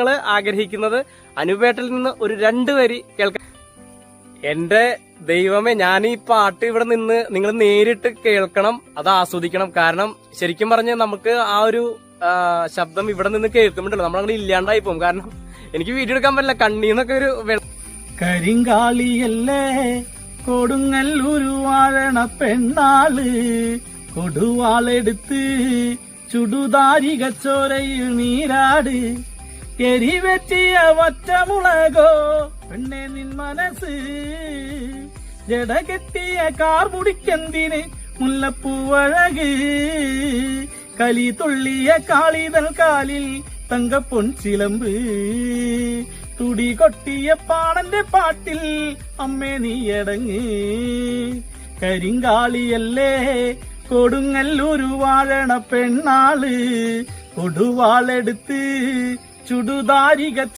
ഞങ്ങൾ ആഗ്രഹിക്കുന്നത് അനുപേട്ടിൽ നിന്ന് ഒരു രണ്ട് വരി കേൾക്കാൻ എന്റെ ദൈവമേ ഞാൻ ഈ പാട്ട് ഇവിടെ നിന്ന് നിങ്ങൾ നേരിട്ട് കേൾക്കണം അത് ആസ്വദിക്കണം. കാരണം ശരിക്കും പറഞ്ഞ് നമുക്ക് ആ ഒരു ശബ്ദം ഇവിടെ നിന്ന് കേൾക്കുമ്പോണ്ടല്ലോ നമ്മളങ്ങനെ ഇല്ലാണ്ടായി പോകും. കാരണം എനിക്ക് വീഡിയോ എടുക്കാൻ പറ്റില്ല. കണ്ണീന്നൊക്കെ ഒരു കരിങ്കാളിയല്ലേ? കൊടുങ്ങല്ലൂരു വാഴണ പെണ്ണാൾ. കൊടുവാളെടുത്ത് ചുടുതാരിക ചോരയിൽ നീരാട്. എരിവെറ്റിയ ഒറ്റമുളകോ പെണ്ണെ നിൻ മനസ്സ് ജടകെട്ടിയ കാർ മുടിക്കെന്തിന്? മുല്ലപ്പൂവഴക് കലി തുള്ളിയ കാളിതൽ കാലിൽ തങ്കപ്പൊൻ ചിലമ്പ്. തുടി കൊട്ടിയ പാടന്റെ പാട്ടിൽ അമ്മേ നീയടങ്ങ് കരിങ്കാളിയല്ലേ കൊടുങ്ങല്ലൂരു വാഴണ പെണ്ണാൾ. കൊടുവാളെടുത്ത് ചുടുതാരിക